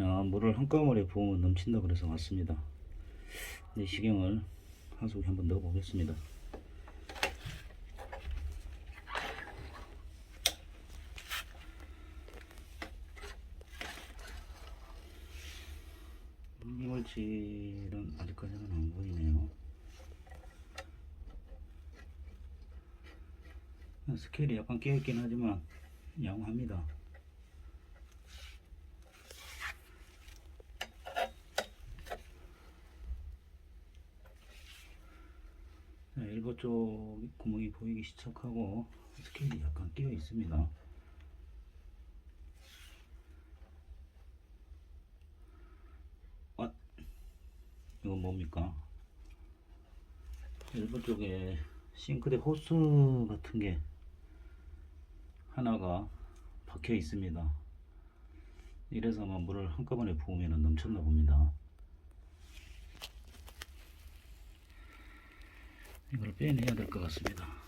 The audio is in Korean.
자, 물을 한꺼번에 부으면 넘친다 그래서 왔습니다. 내시경을 하수구에 한번 넣어 보겠습니다. 이물질은 아직까지는 안 보이네요. 스케일이 약간 깨있긴 하지만 양호합니다. 일부 쪽 구멍이 보이기 시작하고 스케일이 약간 끼어 있습니다. 아, 이건 뭡니까? 일부 쪽에 싱크대 호스 같은 게 하나가 박혀 있습니다. 이래서 아마 물을 한꺼번에 부으면 넘쳤나 봅니다. 이걸 빼내야 될 것 같습니다.